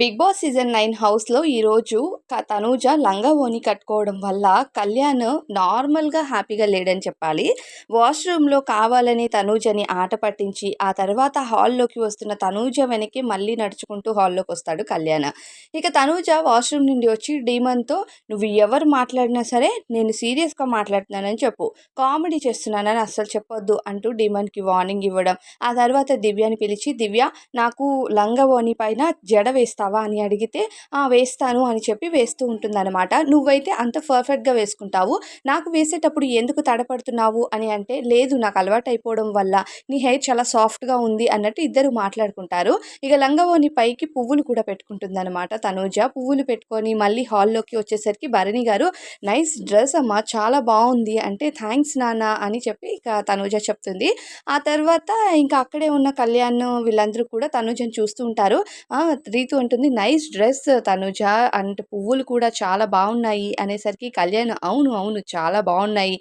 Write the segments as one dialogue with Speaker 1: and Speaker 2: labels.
Speaker 1: Big boss season nine హౌస్లో ఈరోజు తనూజ లంగా ఓని కట్టుకోవడం వల్ల కళ్యాణ్ నార్మల్గా హ్యాపీగా లేడని చెప్పాలి. వాష్రూమ్లో కావాలని తనూజని ఆట పట్టించి ఆ తర్వాత హాల్లోకి వస్తున్న తనూజ వెనక్కి మళ్ళీ నడుచుకుంటూ హాల్లోకి వస్తాడు కళ్యాణ్. ఇక తనూజ వాష్రూమ్ నుండి వచ్చి డీమన్తో నువ్వు ఎవరు మాట్లాడినా సరే నేను సీరియస్గా మాట్లాడుతున్నానని చెప్పు. కామెడీ చేస్తున్నానని అస్సలు చెప్పొద్దు అంటూ డీమన్కి వార్నింగ్ ఇవ్వడం. ఆ తర్వాత దివ్యని పిలిచి దివ్య నాకు లంగా ఓని పైన జడ వేస్తావా? అని అడిగితే "ఆ, వేస్తాను అని చెప్పి వేస్తూ ఉంటుందన్నమాట. నువ్వైతే అంత పర్ఫెక్ట్గా వేసుకుంటావు నాకు వేసేటప్పుడు ఎందుకు తడపడుతున్నావు? అని అంటే లేదు నాకు అలవాటు అయిపోవడం వల్ల నీ హెయిర్ చాలా సాఫ్ట్గా ఉంది అన్నట్టు ఇద్దరు మాట్లాడుకుంటారు. ఇక లంగవోని పైకి పువ్వులు కూడా పెట్టుకుంటుందన్నమాట. తనూజ పువ్వులు పెట్టుకొని మళ్ళీ హాల్లోకి వచ్చేసరికి భరణి గారు నైస్ డ్రెస్ అమ్మా చాలా బాగుంది అంటే థ్యాంక్స్ నాన్న అని చెప్పి ఇక తనూజ చెప్తుంది. ఆ తర్వాత ఇంకా అక్కడే ఉన్న కళ్యాణ్ వీళ్ళందరూ కూడా తనూజని చూస్తూ ఉంటారు. రీతు రీతు ఉంటుంది. నైస్ డ్రెస్ తనుజ అంటే పువ్వులు కూడా చాలా బాగున్నాయి అనేసరికి కళ్యాణ్ అవును అవును చాలా బాగున్నాయి.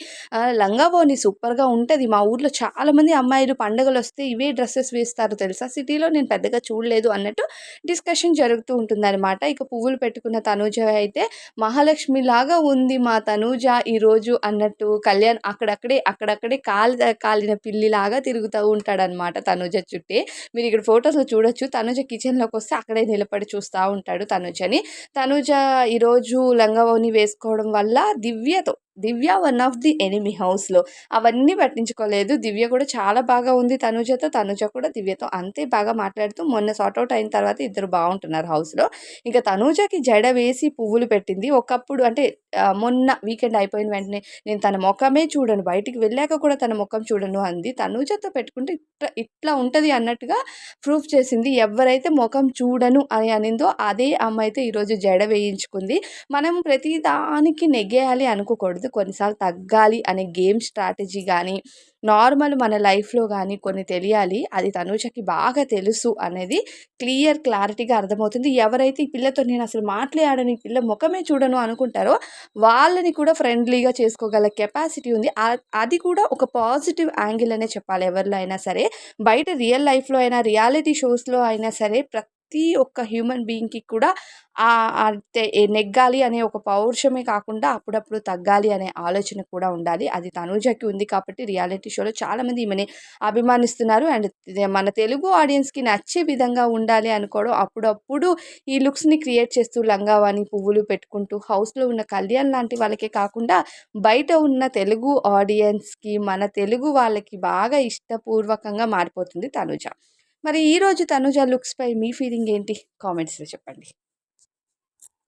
Speaker 1: లంగావోని సూపర్గా ఉంటుంది. మా ఊర్లో చాలామంది అమ్మాయిలు పండుగలు వస్తే ఇవే డ్రెస్సెస్ వేస్తారు తెలుసా? సిటీలో నేను పెద్దగా చూడలేదు అన్నట్టు డిస్కషన్ జరుగుతూ ఉంటుందన్నమాట. ఇక పువ్వులు పెట్టుకున్న తనూజ అయితే మహాలక్ష్మి లాగా ఉంది మా తనూజ ఈరోజు అన్నట్టు కళ్యాణ్ అక్కడక్కడే అక్కడక్కడే కాలి కాలిన పిల్లిలాగా తిరుగుతూ ఉంటాడనమాట తనూజ చుట్టే. మీరు ఇక్కడ ఫొటోస్లో చూడొచ్చు. తనుజ కిచెన్లోకి వస్తే అక్కడే నిలబడి చూస్తూ ఉంటాడు తనుజని తనుజ ఈరోజు లంగవోని వేసుకోవడం వల్ల దివ్యతో Divya one of the enemy హౌస్లో. అవన్నీ పట్టించుకోలేదు. దివ్య కూడా చాలా బాగా ఉంది తనుజతో. తనుజ కూడా దివ్యతో అంతే బాగా మాట్లాడుతూ మొన్న సార్ట్అవుట్ అయిన తర్వాత ఇద్దరు బాగుంటున్నారు హౌస్లో. ఇంకా తనుజకి జడ వేసి పువ్వులు పెట్టింది. ఒకప్పుడు అంటే మొన్న వీకెండ్ అయిపోయిన వెంటనే నేను తన ముఖమే చూడను. బయటికి వెళ్ళాక కూడా తన ముఖం చూడను అంది. తనుజతో పెట్టుకుంటే ఇట్లా ఇట్లా ఉంటుంది అన్నట్టుగా ప్రూఫ్ చేసింది. ఎవరైతే ముఖం చూడను అని అనిందో అదే అమ్మాయి అయితే ఈరోజు జడ వేయించుకుంది. మనం ప్రతి దానికి నెగ్గేయాలి అనుకోకూడదు. కొన్నిసార్లు తగ్గాలి అనే గేమ్ స్ట్రాటజీ కానీ నార్మల్ మన లైఫ్లో కానీ కొన్ని తెలియాలి అది తనుషకి బాగా తెలుసు అనేది క్లియర్ క్లారిటీగా అర్థమవుతుంది. ఎవరైతే ఈ పిల్లతో నేను అసలు మాట్లాడను ఈ పిల్ల ముఖమే చూడను అనుకుంటారో వాళ్ళని కూడా ఫ్రెండ్లీగా చేసుకోగల కెపాసిటీ ఉంది. అది కూడా ఒక పాజిటివ్ యాంగిల్ అనే చెప్పాలి ఎవరిలో అయినా సరే. బయట రియల్ లైఫ్లో అయినా రియాలిటీ షోస్లో అయినా సరే ప్రతి ప్రతి ఒక్క హ్యూమన్ బీయింగ్కి కూడా అంటే నెగ్గాలి అనే ఒక పౌరుషమే కాకుండా అప్పుడప్పుడు తగ్గాలి అనే ఆలోచన కూడా ఉండాలి. అది తనూజకి ఉంది కాబట్టి రియాలిటీ షోలో చాలామంది ఈమెని అభిమానిస్తున్నారు. అండ్ మన తెలుగు ఆడియన్స్కి నచ్చే విధంగా ఉండాలి అనుకోవడం అప్పుడప్పుడు ఈ లుక్స్ని క్రియేట్ చేస్తూ లంగావాణి పువ్వులు పెట్టుకుంటూ హౌస్లో ఉన్న కళ్యాణ్ లాంటి వాళ్ళకే కాకుండా బయట ఉన్న తెలుగు ఆడియన్స్కి మన తెలుగు వాళ్ళకి బాగా ఇష్టపూర్వకంగా మారిపోతుంది తనుజ. మరి ఈరోజు తనుజ లుక్స్పై మీ ఫీలింగ్ ఏంటి? కామెంట్స్లో చెప్పండి.